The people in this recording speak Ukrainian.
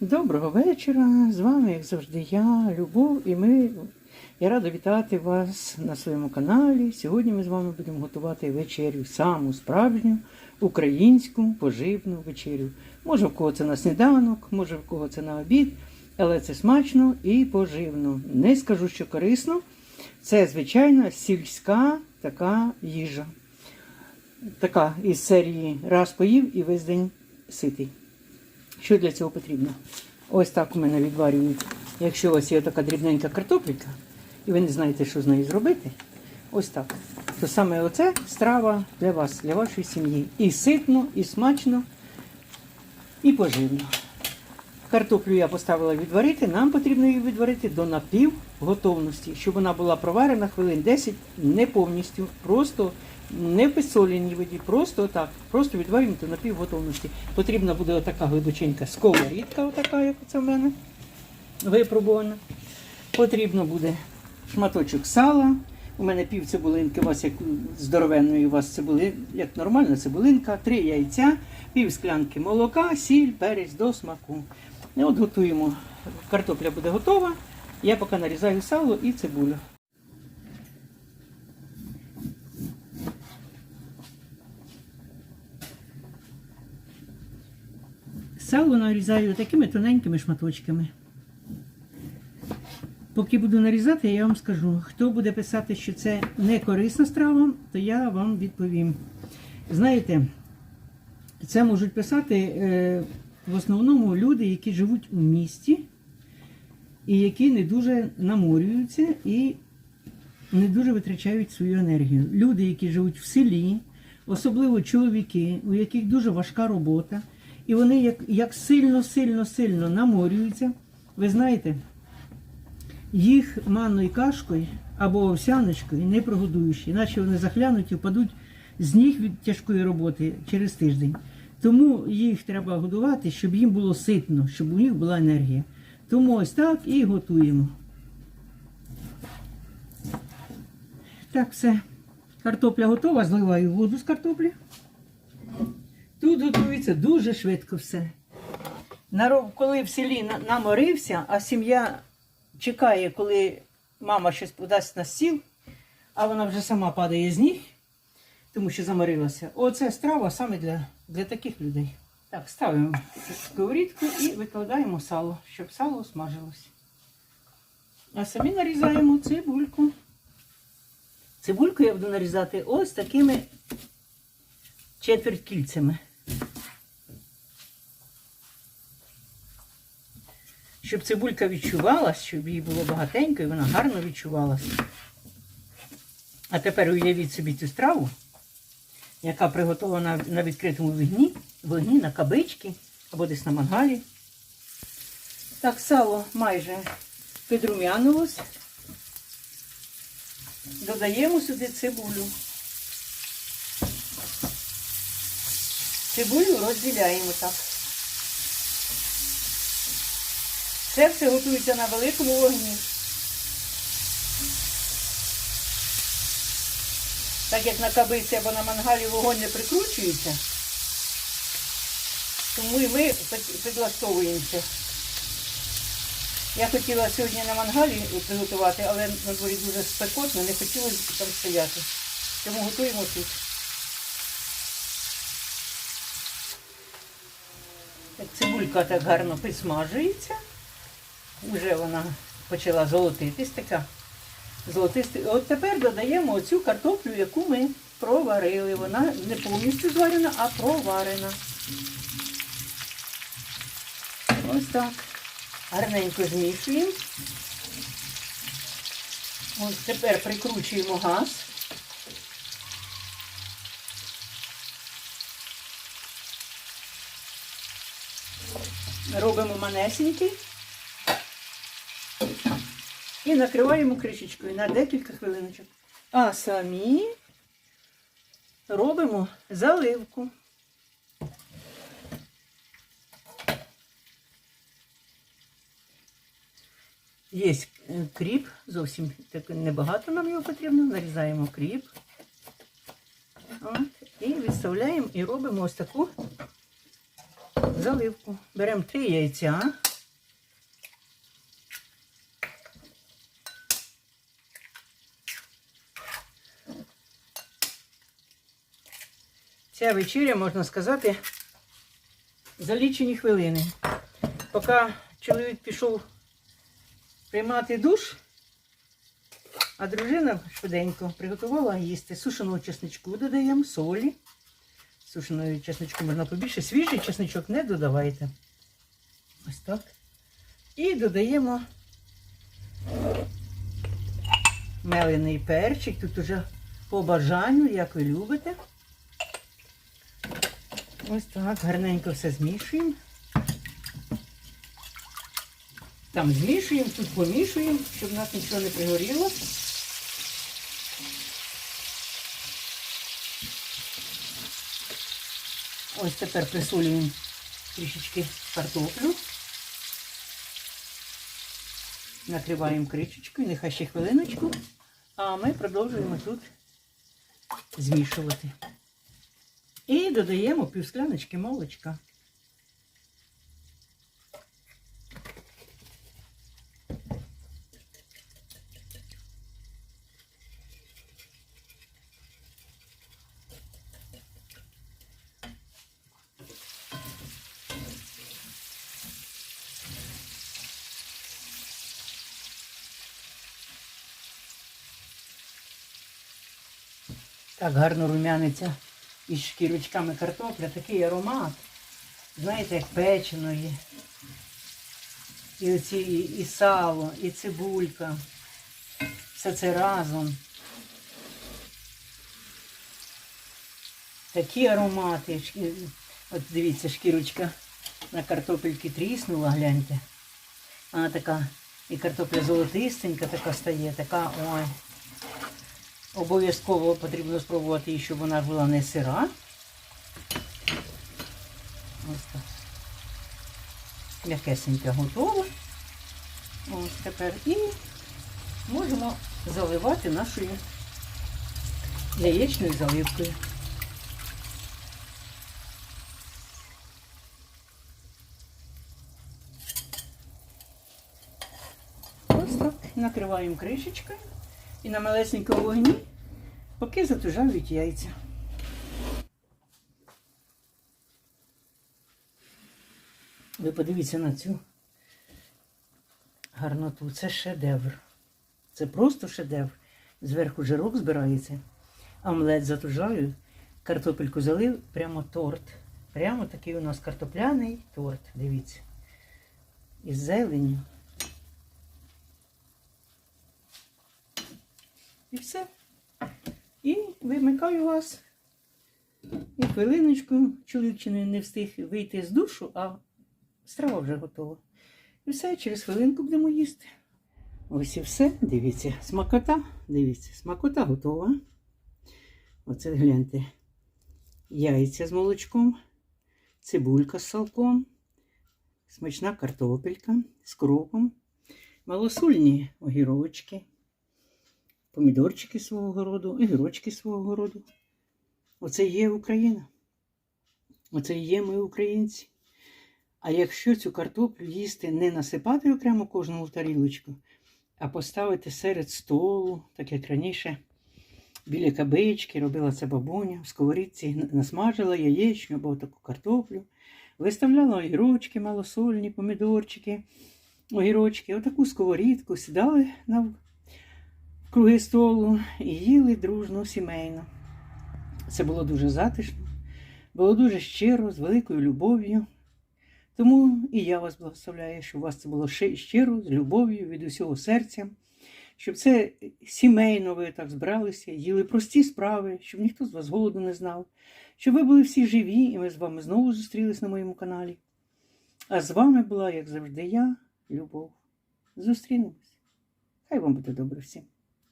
Доброго вечора. З вами, як завжди, я, Любов, і ми. Я рада вітати вас на своєму каналі. Сьогодні ми з вами будемо готувати вечерю, саму справжню українську поживну вечерю. Може, в кого це на сніданок, може, в кого це на обід, але це смачно і поживно. Не скажу, що корисно. Це звичайна сільська така їжа. Така із серії раз поїв і весь день ситий. Що для цього потрібно? Ось так у мене відварюють. Якщо у вас є така дрібненька картопелька, і ви не знаєте, що з нею зробити, ось так. То саме оце страва для вас, для вашої сім'ї. І ситно, і смачно, і поживно. Картоплю я поставила відварити. Нам потрібно її відварити до напівготовності, щоб вона була проварена хвилин 10, не повністю, просто не в підсоленій воді, просто так, просто відварюємо до напівготовності. Потрібна буде отака глибоченька сковорідка, отака, як це в мене випробована. Потрібно буде шматочок сала. У мене пів цибулинки, у вас як здоровенної, у вас цибули, як нормальна цибулинка, три яйця, пів склянки молока, сіль, перець до смаку. І от готуємо. Картопля буде готова. Я поки нарізаю сало і цибулю. Сало нарізаю такими тоненькими шматочками. Поки буду нарізати, я вам скажу, хто буде писати, що це не корисна страва, то я вам відповім. Знаєте, це можуть писати е, в основному люди, які живуть у місті, і які не дуже наморюються і не дуже витрачають свою енергію. Люди, які живуть в селі, особливо чоловіки, у яких дуже важка робота, і вони як, як сильно, сильно, сильно наморюються, ви знаєте, їх манною кашкою або овсяночкою не прогодуєш, іначе вони захлянуть і впадуть з ніг від тяжкої роботи через тиждень. Тому їх треба годувати, щоб їм було ситно, щоб у них була енергія. Тому ось так і готуємо. Так, все. Картопля готова, зливаю воду з картоплі. Тут готується дуже швидко все. Коли в селі наморився, а сім'я чекає, коли мама щось подасть на стіл, а вона вже сама падає з ніг, тому що заморилася. Оце страва саме для, для таких людей. Так, ставимо сковорідку і викладаємо сало, щоб сало смажилось. А самі нарізаємо цибульку. Цибульку я буду нарізати ось такими четверть кільцями. Щоб цибулька відчувалась, щоб її було багатенько і вона гарно відчувалась. А тепер уявіть собі цю страву, яка приготована на відкритому вогні, вогні на кабички або десь на мангалі. Так, сало майже підрум'янилось. Додаємо сюди цибулю. Цибулю розділяємо так. Це все готується на великому вогні. Так як на кабиці або на мангалі вогонь не прикручується, тому і ми під- підлаштовуємося. Я хотіла сьогодні на мангалі приготувати, але на дворі дуже спекотно, не хотілося там стояти. Тому готуємо тут. Так, цибулька так гарно підсмажується. Вже вона почала золотитись така. Золотисти. От тепер додаємо оцю картоплю, яку ми проварили. Вона не повністю зварена, а проварена. Ось так. Гарненько змішуємо. Ось тепер прикручуємо газ. Робимо манесенький. І накриваємо кришечкою на декілька хвилиночок. А самі робимо заливку. Є кріп, зовсім небагато нам його потрібно. Нарізаємо кріп. От, і відставляємо і робимо ось таку заливку. Беремо три яйця. Ця вечеря, можна сказати, за лічені хвилини. Поки чоловік пішов приймати душ, а дружина швиденько приготувала їсти сушеного чесничку, додаємо солі. Сушеного чесничку можна побільше. Свіжий чесничок не додавайте. Ось так. І додаємо мелений перчик. Тут уже по бажанню, як ви любите. Ось так, гарненько все змішуємо. Там змішуємо, тут помішуємо, щоб у нас нічого не пригоріло. Ось тепер присолюємо трішечки картоплю. Накриваємо кришечкою, нехай ще хвилиночку. А ми продовжуємо тут змішувати. І додаємо півскляночки молочка. Так гарно румяниться із шкірочками картопля, такий аромат. Знаєте, як печеної. І оці і, і сало, і цибулька. Все це разом. Такі аромати. От дивіться, шкірочка на картопельки тріснула, гляньте. Вона така, і картопля золотистенька така стає, така, ой. Обов'язково потрібно спробувати її, щоб вона була не сира. Ось так. М'якесенька готова. Ось тепер. І можемо заливати нашою яєчною заливкою. Ось так. Накриваємо кришечкою і на малесенькому вогні, поки затужають яйця. Ви подивіться на цю гарноту. Це шедевр. Це просто шедевр. Зверху жирок збирається, омлет затужаю, картопельку залив, прямо торт. Прямо такий у нас картопляний торт. Дивіться. Із зеленню. І все. І вимикаю вас. І хвилиночку чоловік чи не встиг вийти з душу, а страва вже готова. І все, через хвилинку будемо їсти. Ось і все. Дивіться, смакота. Дивіться, смакота готова. Оце гляньте. Яйця з молочком, цибулька з салком, смачна картопелька з кропом, малосольні огірочки помідорчики свого городу, огірочки свого городу. Оце є Україна. Оце є ми українці. А якщо цю картоплю їсти не насипати окремо кожному в тарілочку, а поставити серед столу, так як раніше, біля кабички робила це бабуня, в сковорідці насмажила яєчню або таку картоплю, виставляла огірочки малосольні, помідорчики, огірочки, отаку сковорідку, сідали на круги столу і їли дружно, сімейно. Це було дуже затишно, було дуже щиро, з великою любов'ю. Тому і я вас благословляю, щоб у вас це було щиро, з любов'ю від усього серця, щоб це сімейно ви так збиралися, їли прості справи, щоб ніхто з вас голоду не знав, щоб ви були всі живі, і ми з вами знову зустрілись на моєму каналі. А з вами була, як завжди, я, Любов. Зустрінемось. Хай вам буде добре всім.